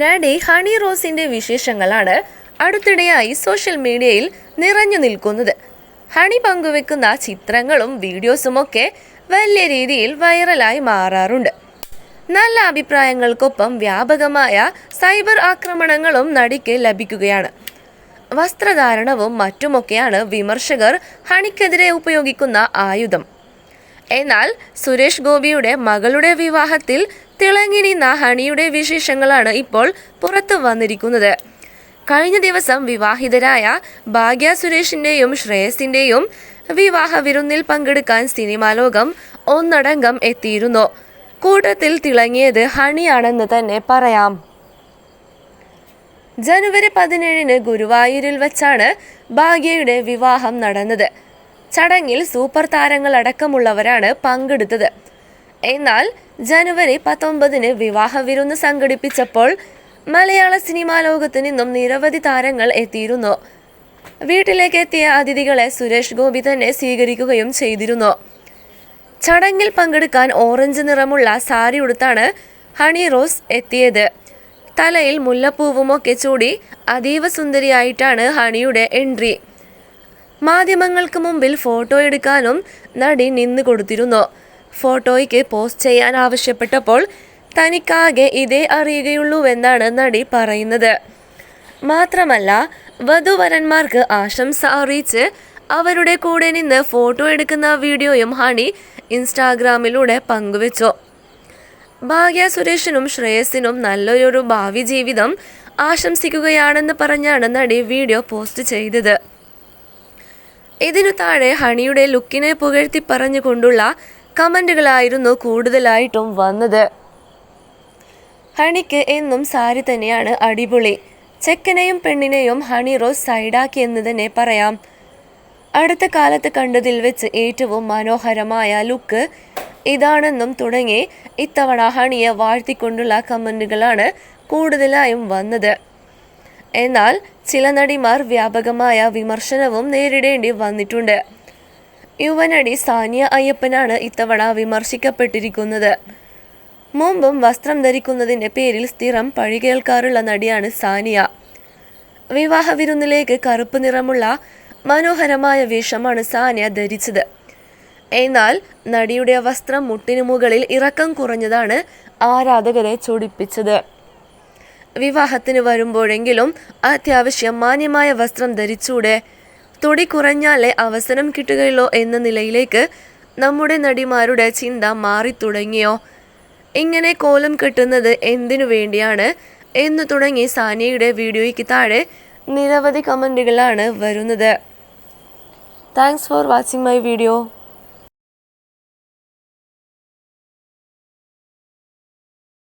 നടി ഹണി റോസിന്റെ വിശേഷങ്ങളാണ് അടുത്തിടെയായി സോഷ്യൽ മീഡിയയിൽ നിറഞ്ഞു നിൽക്കുന്നത്. ഹണി പങ്കുവെക്കുന്ന ചിത്രങ്ങളും വീഡിയോസും ഒക്കെ വലിയ രീതിയിൽ വൈറലായി മാറാറുണ്ട്. നല്ല അഭിപ്രായങ്ങൾക്കൊപ്പം വ്യാപകമായ സൈബർ ആക്രമണങ്ങളും നടിക്ക് ലഭിക്കുകയാണ്. വസ്ത്രധാരണവും മറ്റുമൊക്കെയാണ് വിമർശകർ ഹണിക്കെതിരെ ഉപയോഗിക്കുന്ന ആയുധം. എന്നാൽ സുരേഷ് ഗോപിയുടെ മകളുടെ വിവാഹത്തിൽ തിളങ്ങി നാഹണിയുടെ ഹണിയുടെ വിശേഷങ്ങളാണ് ഇപ്പോൾ പുറത്തു വന്നിരിക്കുന്നത്. കഴിഞ്ഞ ദിവസം വിവാഹിതരായ ഭാഗ്യ സുരേഷിന്റെയും ശ്രേയസിന്റെയും വിവാഹ വിരുന്നിൽ പങ്കെടുക്കാൻ സിനിമാ ലോകം ഒന്നടങ്കം എത്തിയിരുന്നു. കൂട്ടത്തിൽ തിളങ്ങിയത് ഹണിയാണെന്ന് തന്നെ പറയാം. ജനുവരി പതിനേഴിന് ഗുരുവായൂരിൽ വച്ചാണ് ഭാഗ്യയുടെ വിവാഹം നടന്നത്. ചടങ്ങിൽ സൂപ്പർ താരങ്ങളടക്കമുള്ളവരാണ് പങ്കെടുത്തത്. എന്നാൽ ജനുവരി പത്തൊമ്പതിന് വിവാഹ വിരുന്ന് സംഘടിപ്പിച്ചപ്പോൾ മലയാള സിനിമാ ലോകത്ത് നിന്നും നിരവധി താരങ്ങൾ എത്തിയിരുന്നു. വീട്ടിലേക്ക് എത്തിയ അതിഥികളെ സുരേഷ് ഗോപി തന്നെ സ്വീകരിക്കുകയും ചെയ്തിരുന്നു. ചടങ്ങിൽ പങ്കെടുക്കാൻ ഓറഞ്ച് നിറമുള്ള സാരി ഉടുത്താണ് ഹണി റോസ് എത്തിയത്. തലയിൽ മുല്ലപ്പൂവുമൊക്കെ ചൂടി അതീവ സുന്ദരിയായിട്ടാണ് ഹണിയുടെ എൻട്രി. മാധ്യമങ്ങൾക്ക് മുമ്പിൽ ഫോട്ടോ എടുക്കാനും നടി നിന്ന് കൊടുത്തിരുന്നു ഫോട്ടോയ്ക്ക് പോസ്റ്റ് ചെയ്യാൻ ആവശ്യപ്പെട്ടപ്പോൾ തനിക്കാകെ ഇതേ അറിയുകയുള്ളൂവെന്നാണ് നടി പറയുന്നത്. മാത്രമല്ല വധുവരന്മാർക്ക് ആശംസ അറിയിച്ച് അവരുടെ കൂടെ നിന്ന് ഫോട്ടോ എടുക്കുന്ന വീഡിയോയും ഹണി ഇൻസ്റ്റാഗ്രാമിലൂടെ പങ്കുവച്ചു. ഭാഗ്യ സുരേഷിനും ശ്രേയസിനും നല്ലൊരു ഭാവി ജീവിതം ആശംസിക്കുകയാണെന്ന് പറഞ്ഞാണ് നടി വീഡിയോ പോസ്റ്റ് ചെയ്തത്. ഇതിനു താഴെ ഹണിയുടെ ലുക്കിനെ പുകഴ്ത്തി പറഞ്ഞുകൊണ്ടുള്ള കമന്റുകളായിരുന്നു കൂടുതലായിട്ടും വന്നത്. ഹണിക്ക് എന്നും സാരി തന്നെയാണ് അടിപൊളി. ചെക്കനെയും പെണ്ണിനെയും ഹണി റോസ് സൈഡാക്കി എന്ന് തന്നെ പറയാം. അടുത്ത കാലത്ത് കണ്ടതിൽ വെച്ച് ഏറ്റവും മനോഹരമായ ലുക്ക് ഇതാണെന്നും തുടങ്ങി ഇത്തവണ ഹണിയെ വാഴ്ത്തിക്കൊണ്ടുള്ള കമന്റുകളാണ് കൂടുതലായും വന്നത്. എന്നാൽ ചില നടിമാർ വ്യാപകമായ വിമർശനവും നേരിടേണ്ടി വന്നിട്ടുണ്ട്. യുവനടി സാനിയ അയ്യപ്പനാണ് ഇത്തവണ വിമർശിക്കപ്പെട്ടിരിക്കുന്നത്. മുമ്പും വസ്ത്രം ധരിക്കുന്നതിന്റെ പേരിൽ സ്ഥിരം പഴി കേൾക്കാറുള്ള നടിയാണ് സാനിയ. വിവാഹ വിരുന്നിലേക്ക് കറുപ്പ് നിറമുള്ള മനോഹരമായ വേഷമാണ് സാനിയ ധരിച്ചത്. എന്നാൽ നടിയുടെ വസ്ത്രം മുട്ടിനു മുകളിൽ ഇറക്കം കുറഞ്ഞതാണ് ആരാധകരെ ചൊടിപ്പിച്ചത്. വിവാഹത്തിന് വരുമ്പോഴെങ്കിലും അത്യാവശ്യം മാന്യമായ വസ്ത്രം ധരിച്ചൂടെ? തൊടി കുറഞ്ഞാലേ അവസരം കിട്ടുകയുള്ളൂ എന്ന നിലയിലേക്ക് നമ്മുടെ നടിമാരുടെ ചിന്ത മാറി തുടങ്ങിയോ ഇങ്ങനെ കോലം കെട്ടുന്നത് എന്തിനു വേണ്ടിയാണ്? എന്ന് തുടങ്ങി സാനിയയുടെ വീഡിയോയ്ക്ക് താഴെ നിരവധി കമന്റുകളാണ് വരുന്നത്. Thanks for watching my video